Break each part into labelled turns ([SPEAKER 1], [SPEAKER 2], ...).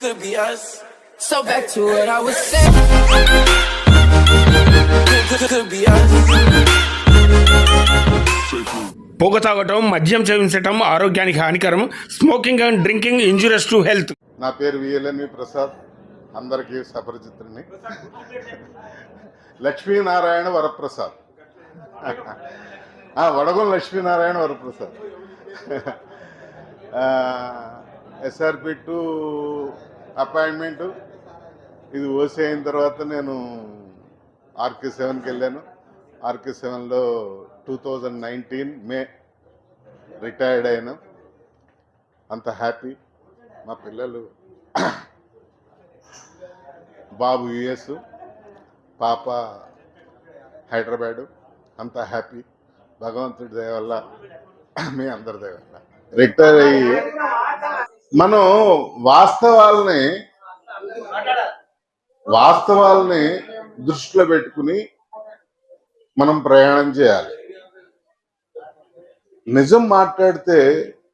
[SPEAKER 1] could be us.
[SPEAKER 2] So back to what I was saying.
[SPEAKER 1] Could, be us.
[SPEAKER 3] పొగ తాగటం మద్యం సేవించటం ఆరోగ్యానికి హానికరం smoking and drinking injurious to health
[SPEAKER 4] నా పేరు విఎల్ఎన్వి ప్రసాద్ అందరికీ సపరిచితుడిని లక్ష్మీనారాయణ వరప్రసాద్ ఆ, Vadagam Lakshminarayana Varaprasad SRP two appointment. ఇది ఓసీ అయిన తర్వాత నేను ఆర్కే సెవెన్కి వెళ్ళాను. ఆర్కే సెవెన్లో two thousand nineteen May retired అయ్యాను అంత హ్యాపీ. మా పిల్లలు బాబు యుఎస్ పాప హైదరాబాదు. అంత హ్యాపీ. భగవంతుడి దయ వల్ల మీ అందరి దయ వల్ల. రిటైర్ అయ్యి మనం వాస్తవాల్ని వాస్తవాల్ని దృష్టిలో పెట్టుకుని మనం ప్రయాణం చేయాలి. నిజం మాట్లాడితే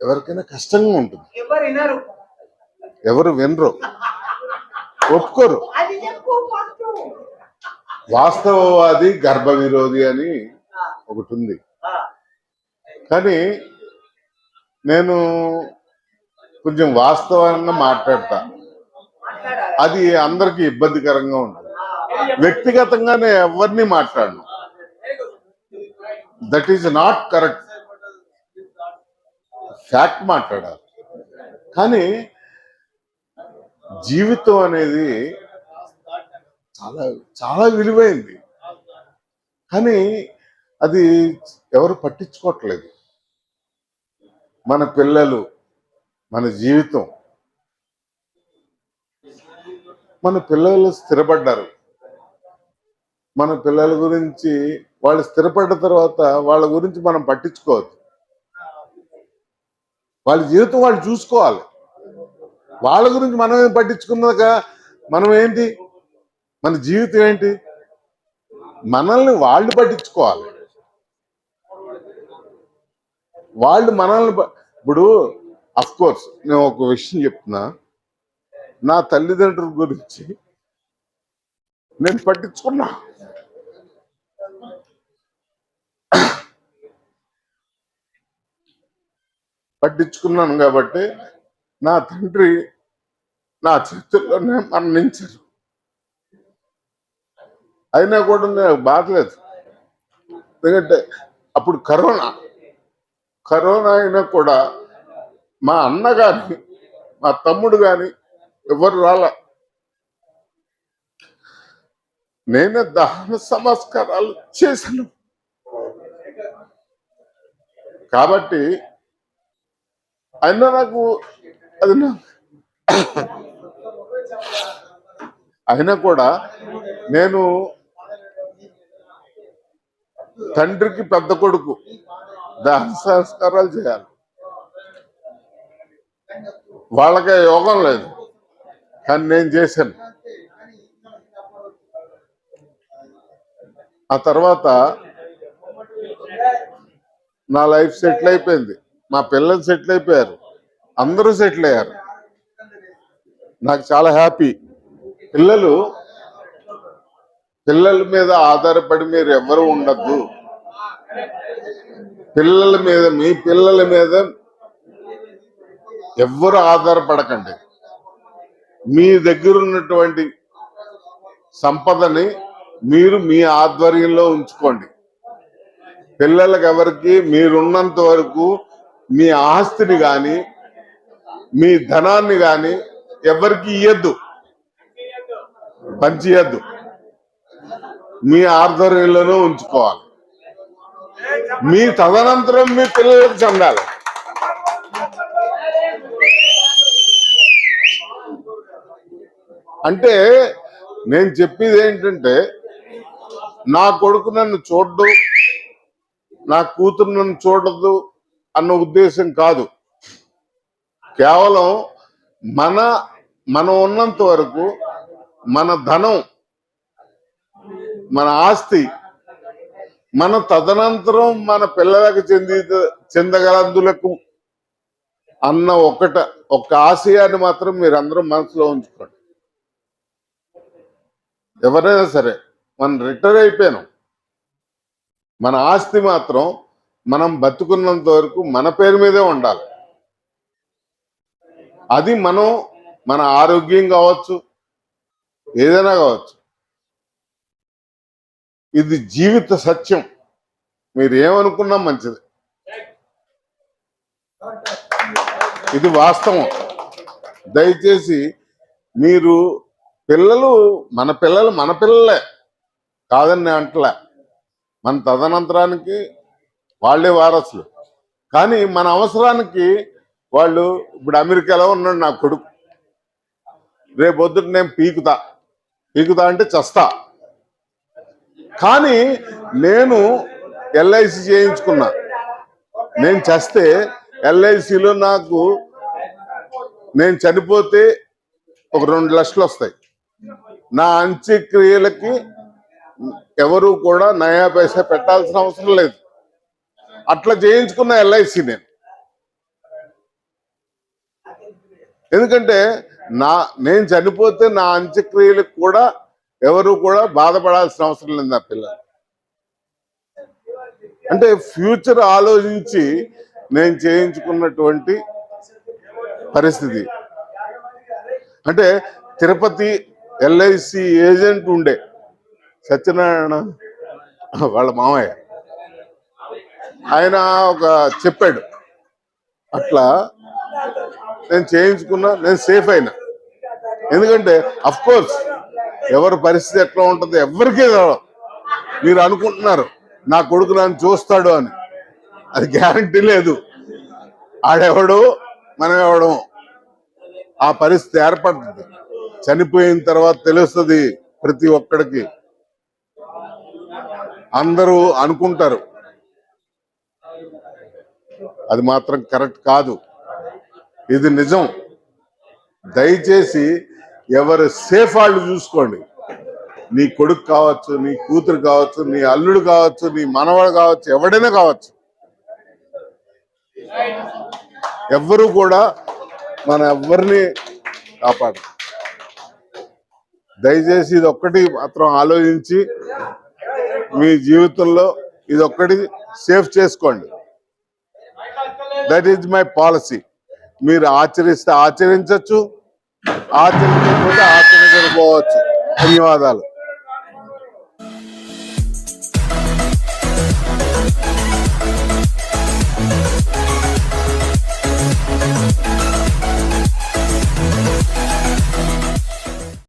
[SPEAKER 4] ఎవరికైనా కష్టంగా ఉంటుంది.
[SPEAKER 5] ఎవరు వినరు.
[SPEAKER 4] ఒప్పుకోరు. వాస్తవవాది గర్భ విరోధి అని ఒకటి ఉంది కానీ నేను కొంచెం వాస్తవంగా మాట్లాడతా. అది అందరికి ఇబ్బందికరంగా ఉంటుంది. వ్యక్తిగతంగానే ఎవరిని మాట్లాడను. That is not correct fact మాట్లాడాలి. కానీ జీవితం అనేది చాలా చాలా విలువైంది. కానీ అది ఎవరు పట్టించుకోవట్లేదు. మన పిల్లలు మన జీవితం. మన పిల్లలు స్థిరపడ్డారు. మన పిల్లల గురించి వాళ్ళు స్థిరపడ్డ తర్వాత వాళ్ళ గురించి మనం పట్టించుకోవద్దు. వాళ్ళ జీవితం వాళ్ళు చూసుకోవాలి. వాళ్ళ గురించి మనం ఏం పట్టించుకున్నాక మనం ఏంటి? మన జీవితం ఏంటి? మనల్ని వాళ్ళు పట్టించుకోవాలి. వాళ్ళు మనల్ని ఇప్పుడు కోర్స్ నేను ఒక విషయం చెప్తున్నా. నా తల్లిదండ్రుల గురించి నేను పట్టించుకున్నా. పట్టించుకున్నాను కాబట్టి నా తండ్రి నా చేతుల్లోనే మరణించారు. అయినా కూడా నాకు బాధలేదు ఎందుకంటే అప్పుడు కరోనా కరోనా అయినా కూడా మా అన్న కానీ మా తమ్ముడు కానీ ఎవరు రాల. నేనే దహన సంస్కారాలు చేశాను. కాబట్టి అయినా నాకు అది నా అయినా కూడా నేను తండ్రికి పెద్ద కొడుకు దహన సంస్కారాలు చేయాలి. వాళ్ళకే యోగం లేదు. కానీ నేను చేశాను. ఆ తర్వాత నా లైఫ్ సెటిల్ అయిపోయింది. మా పిల్లలు సెటిల్ అయిపోయారు. అందరూ సెటిల్ అయ్యారు. నాకు చాలా హ్యాపీ. పిల్లలు పిల్లల మీద ఆధారపడి మీరు ఎవరు ఉండద్దు. పిల్లల మీద మీ పిల్లల మీద ఎవ్వరు ఆధారపడకండి. మీ దగ్గర ఉన్నటువంటి సంపదని మీరు మీ ఆధ్వర్యంలో ఉంచుకోండి. పిల్లలకి ఎవరికి మీరున్నంత వరకు మీ ఆస్తిని గాని మీ ధనాన్ని గాని ఎవరికి ఇయ్యద్దు. పంచియద్దు మీ ఆధ్వర్యంలోనే ఉంచుకోవాలి. మీ తదనంతరం మీ పిల్లలకు చెందాలి. అంటే నేను చెప్పేది ఏంటంటే నా కొడుకు నన్ను చూడదు నా కూతురు నన్ను చూడదు అన్న ఉద్దేశం కాదు. కేవలం మన మనం ఉన్నంత వరకు మన ధనం మన ఆస్తి మన తదనంతరం మన పిల్లలకు చెంది చెందగలందులకు అన్న ఒకట ఒక ఆశయాన్ని మాత్రం మీరు అందరూ మనసులో ఉంచుకోండి. ఎవరైనా సరే మనం రిటైర్ అయిపోయాను. మన ఆస్తి మాత్రం మనం బతుకున్నంత వరకు మన పేరు మీదే ఉండాలి. అది మనం మన ఆరోగ్యం కావచ్చు ఏదైనా కావచ్చు. ఇది జీవిత సత్యం. మీరు ఏమనుకున్నా మంచిది. ఇది వాస్తవం. దయచేసి మీరు పిల్లలు మన పిల్లలు మన పిల్లలే కాదని అంటలే. మన తదనంతరానికి వాళ్ళే వారసులు. కానీ మన అవసరానికి వాళ్ళు ఇప్పుడు అమెరికాలో ఉన్నాడు నా కొడుకు. రేపొద్దుట నేను పీకుతా. పీకుతా అంటే చస్తా. కానీ నేను ఎల్ఐసి చేయించుకున్నా. నేను చేస్తే ఎల్ఐసిలో నాకు నేను చనిపోతే ఒక రెండు లక్షలు వస్తాయి. నా అంత్యక్రియలకి ఎవరు కూడా నయా పైసా పెట్టాల్సిన అవసరం లేదు. అట్లా చేయించుకున్న ఎల్ఐసి నేను. ఎందుకంటే నా నేను చనిపోతే నా అంత్యక్రియలకు కూడా ఎవరు కూడా బాధపడాల్సిన అవసరం లేదు నా పిల్లలు. అంటే ఫ్యూచర్ ఆలోచించి నేను చేయించుకున్నటువంటి పరిస్థితి. అంటే తిరుపతి ఎల్ఐసి ఏజెంట్ ఉండే. సత్యనారాయణ వాళ్ళ మామయ్య. ఆయన ఒక చెప్పాడు. అట్లా నేను చేయించుకున్నా నేను సేఫ్ అయినా. ఎందుకంటే అఫ్ కోర్స్ ఎవరి పరిస్థితి ఎట్లా ఉంటుంది ఎవరికీ తెలియదు. మీరు అనుకుంటున్నారు నా కొడుకు నన్ను చూస్తాడు అని. అది గ్యారంటీ లేదు. ఆడెవడు మనం ఎవడము ఆ పరిస్థితి ఏర్పడుతుంది. చనిపోయిన తర్వాత తెలుస్తుంది ప్రతి ఒక్కడికి. అందరూ అనుకుంటారు. అది మాత్రం కరెక్ట్ కాదు. ఇది నిజం. దయచేసి ఎవరు సేఫ్ వాళ్ళు చూసుకోండి. నీ కొడుకు కావచ్చు నీ కూతురు కావచ్చు నీ అల్లుడు కావచ్చు నీ మనవాడు కావచ్చు ఎవడైనా కావచ్చు. ఎవ్వరు కూడా మన ఎవరిని కాపాడు దయచేసి ఇది ఒక్కటి మాత్రం ఆలోచించి మీ జీవితంలో ఇది ఒక్కటి సేఫ్ చేసుకోండి. దట్ ఈజ్ మై పాలసీ మీరు ఆచరిస్తే ఆచరించవచ్చు ఆచరించకపోతే ఆచరించకపోవచ్చు ధన్యవాదాలు.